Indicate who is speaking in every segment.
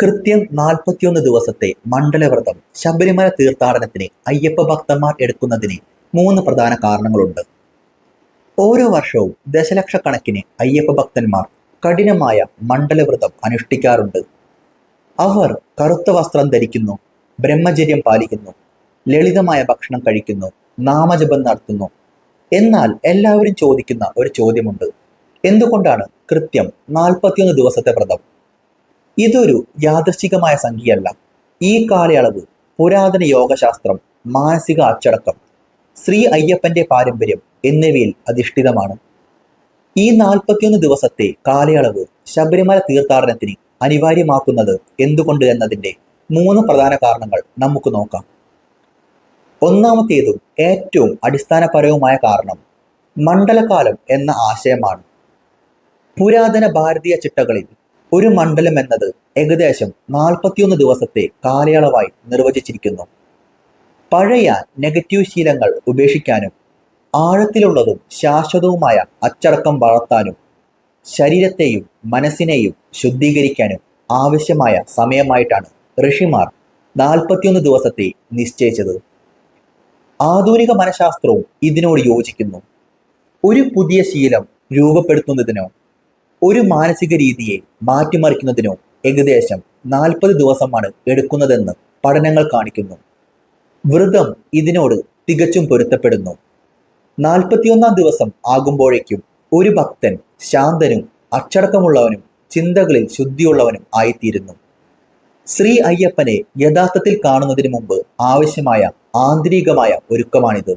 Speaker 1: കൃത്യം നാൽപ്പത്തിയൊന്ന് ദിവസത്തെ മണ്ഡലവ്രതം ശബരിമല തീർത്ഥാടനത്തിന് അയ്യപ്പ ഭക്തന്മാർ എടുക്കുന്നതിന് മൂന്ന് പ്രധാന കാരണങ്ങളുണ്ട്. ഓരോ വർഷവും ദശലക്ഷക്കണക്കിന് അയ്യപ്പ ഭക്തന്മാർ കഠിനമായ മണ്ഡലവ്രതം അനുഷ്ഠിക്കാറുണ്ട്. അവർ കറുത്ത വസ്ത്രം ധരിക്കുന്നു ബ്രഹ്മചര്യം പാലിക്കുന്നു ലളിതമായ ഭക്ഷണം കഴിക്കുന്നു നാമജപം നടത്തുന്നു. എന്നാൽ എല്ലാവരും ചോദിക്കുന്ന ഒരു ചോദ്യമുണ്ട്. എന്തുകൊണ്ടാണ് കൃത്യം നാൽപ്പത്തിയൊന്ന് ദിവസത്തെ വ്രതം ഇതൊരു യാദൃശ്ചികമായ സംഖ്യയല്ല. ഈ കാലയളവ് പുരാതന യോഗശാസ്ത്രം മാനസിക അച്ചടക്കം ശ്രീ അയ്യപ്പന്റെ പാരമ്പര്യം എന്നിവയിൽ അധിഷ്ഠിതമാണ്. ഈ നാൽപ്പത്തിയൊന്ന് ദിവസത്തെ കാലയളവ് ശബരിമല തീർത്ഥാടനത്തിന് അനിവാര്യമാക്കുന്നത് എന്തുകൊണ്ട് എന്നതിന്റെ മൂന്ന് പ്രധാന കാരണങ്ങൾ നമുക്ക് നോക്കാം. ഒന്നാമത്തേതും ഏറ്റവും അടിസ്ഥാനപരവുമായ കാരണം മണ്ഡലകാലം എന്ന ആശയമാണ്. പുരാതന ഭാരതീയ ചിട്ടകളിൽ ഒരു മണ്ഡലം എന്നത് ഏകദേശം നാൽപ്പത്തിയൊന്ന് ദിവസത്തെ കാലയളവായി നിർവചിച്ചിരിക്കുന്നു. പഴയ നെഗറ്റീവ് ശീലങ്ങൾ ഉപേക്ഷിക്കാനും ആഴത്തിലുള്ളതും ശാശ്വതവുമായ അച്ചടക്കം വളർത്താനും ശരീരത്തെയും മനസ്സിനെയും ശുദ്ധീകരിക്കാനും ആവശ്യമായ സമയമായിട്ടാണ് ഋഷിമാർ നാൽപ്പത്തിയൊന്ന് ദിവസത്തെ നിശ്ചയിച്ചത്. ആധുനിക മനഃശാസ്ത്രവും ഇതിനോട് യോജിക്കുന്നു. ഒരു പുതിയ ശീലം രൂപപ്പെടുത്തുന്നതിനോ ഒരു മാനസിക രീതിയെ മാറ്റിമറിക്കുന്നതിനോ ഏകദേശം നാൽപ്പത് ദിവസമാണ് എടുക്കുന്നതെന്ന് പഠനങ്ങൾ കാണിക്കുന്നു. വ്രതം ഇതിനോട് തികച്ചും പൊരുത്തപ്പെടുന്നു. നാൽപ്പത്തിയൊന്നാം ദിവസം ആകുമ്പോഴേക്കും ഒരു ഭക്തൻ ശാന്തനും അച്ചടക്കമുള്ളവനും ചിന്തകളിൽ ശുദ്ധിയുള്ളവനും ആയിത്തീരുന്നു. ശ്രീ അയ്യപ്പനെ യഥാർത്ഥത്തിൽ കാണുന്നതിന് മുമ്പ് ആവശ്യമായ ആന്തരികമായ ഒരുക്കമാണിത്.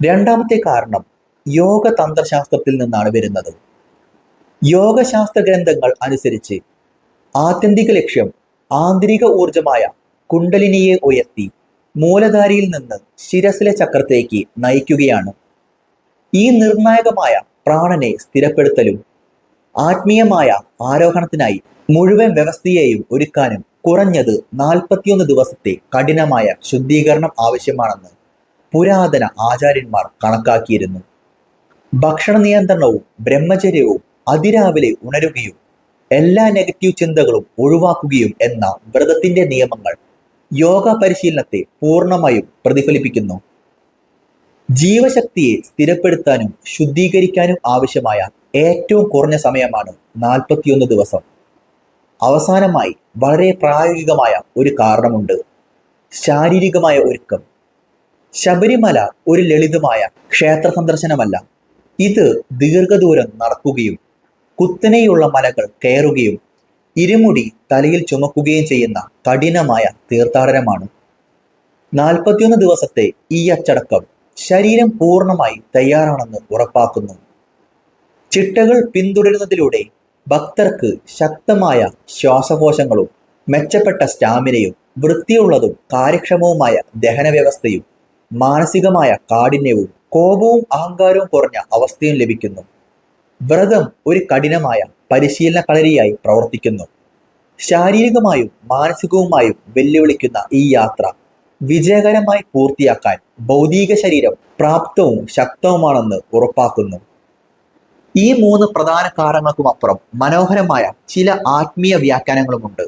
Speaker 1: രണ്ടാമത്തെ കാരണം യോഗ തന്ത്രശാസ്ത്രത്തിൽ നിന്നാണ് വരുന്നത്. യോഗശാസ്ത്ര ഗ്രന്ഥങ്ങൾ അനുസരിച്ച് ആത്യന്തിക ലക്ഷ്യം ആന്തരിക ഊർജമായ കുണ്ടലിനിയെ ഉയർത്തി മൂലധാരിയിൽ നിന്ന് ശിരസിലെ ചക്രത്തേക്ക് നയിക്കുകയാണ്. ഈ നിർണായകമായ പ്രാണനെ സ്ഥിരപ്പെടുത്തലും ആത്മീയമായ ആരോഹണത്തിനായി മുഴുവൻ വ്യവസ്ഥയെയും ഒരുക്കാനും കുറഞ്ഞത് നാൽപ്പത്തിയൊന്ന് ദിവസത്തെ കഠിനമായ ശുദ്ധീകരണം ആവശ്യമാണെന്ന് പുരാതന ആചാര്യന്മാർ കണക്കാക്കിയിരുന്നു. ഭക്ഷണ നിയന്ത്രണവും ബ്രഹ്മചര്യവും അതിരാവിലെ ഉണരുകയും എല്ലാ നെഗറ്റീവ് ചിന്തകളും ഒഴിവാക്കുകയും എന്ന വ്രതത്തിന്റെ നിയമങ്ങൾ യോഗ പരിശീലനത്തെ പൂർണമായും പ്രതിഫലിപ്പിക്കുന്നു. ജീവശക്തിയെ സ്ഥിരപ്പെടുത്താനും ശുദ്ധീകരിക്കാനും ആവശ്യമായ ഏറ്റവും കുറഞ്ഞ സമയമാണ് നാൽപ്പത്തിയൊന്ന് ദിവസം. അവസാനമായി വളരെ പ്രായോഗികമായ ഒരു കാരണമുണ്ട്. ശാരീരികമായ ഒരുക്കം. ശബരിമല ഒരു ലളിതമായ ക്ഷേത്ര സന്ദർശനമല്ല. ഇത് ദീർഘദൂരം നടക്കുകയും കുത്തനെയുള്ള മലകൾ കയറുകയും ഇരുമുടി തലയിൽ ചുമക്കുകയും ചെയ്യുന്ന കഠിനമായ തീർത്ഥാടനമാണ്. നാൽപ്പത്തിയൊന്ന് ദിവസത്തെ ഈ അച്ചടക്കം ശരീരം പൂർണമായി തയ്യാറാണെന്ന് ഉറപ്പാക്കുന്നു. ചിട്ടകൾ പിന്തുടരുന്നതിലൂടെ ഭക്തർക്ക് ശക്തമായ ശ്വാസകോശങ്ങളും മെച്ചപ്പെട്ട സ്റ്റാമിനയും വൃത്തിയുള്ളതും കാര്യക്ഷമവുമായ ദഹന വ്യവസ്ഥയും മാനസികമായ കാഠിന്യവും കോപവും അഹങ്കാരവും കുറഞ്ഞ അവസ്ഥയും ലഭിക്കുന്നു. വ്രതം ഒരു കഠിനമായ പരിശീലന കളരിയായി പ്രവർത്തിക്കുന്നു. ശാരീരികമായും മാനസികവുമായും വെല്ലുവിളിക്കുന്ന ഈ യാത്ര വിജയകരമായി പൂർത്തിയാക്കാൻ ഭൗതിക ശരീരം പ്രാപ്തവും ശക്തവുമാണെന്ന് ഉറപ്പാക്കുന്നു. ഈ മൂന്ന് പ്രധാന കാരണങ്ങൾക്കുമപ്പുറം മനോഹരമായ ചില ആത്മീയ വ്യാഖ്യാനങ്ങളുമുണ്ട്.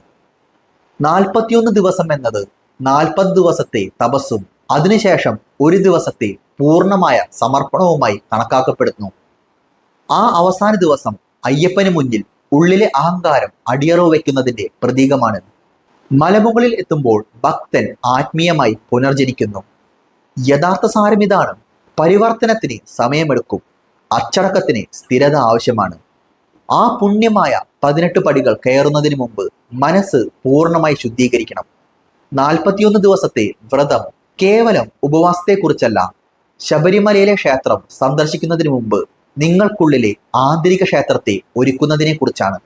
Speaker 1: നാൽപ്പത്തിയൊന്ന് ദിവസം എന്നത് നാൽപ്പത് ദിവസത്തെ തപസ്സും അതിനുശേഷം ഒരു ദിവസത്തെ പൂർണമായ സമർപ്പണവുമായി കണക്കാക്കപ്പെടുന്നു. ആ അവസാന ദിവസം അയ്യപ്പന് മുന്നിൽ ഉള്ളിലെ അഹങ്കാരം അടിയറവ് വയ്ക്കുന്നതിന്റെ പ്രതീകമാണ്. മലമുകളിൽ എത്തുമ്പോൾ ഭക്തൻ ആത്മീയമായി പുനർജനിക്കുന്നു. യഥാർത്ഥ സാരം ഇതാണ്. പരിവർത്തനത്തിന് സമയമെടുക്കും. അച്ചടക്കത്തിന് സ്ഥിരത ആവശ്യമാണ്. ആ പുണ്യമായ പതിനെട്ട് പടികൾ കയറുന്നതിന് മുമ്പ് മനസ്സ് പൂർണമായി ശുദ്ധീകരിക്കണം. നാൽപ്പത്തിയൊന്ന് ദിവസത്തെ വ്രതം കേവലം ഉപവാസത്തെക്കുറിച്ചല്ല ശബരിമലയിലെ ക്ഷേത്രം സന്ദർശിക്കുന്നതിന് മുമ്പ് നിങ്ങൾക്കുള്ളിലെ ആന്തരിക ക്ഷേത്രത്തെ ഒരുക്കുന്നതിനെ കുറിച്ചാണ്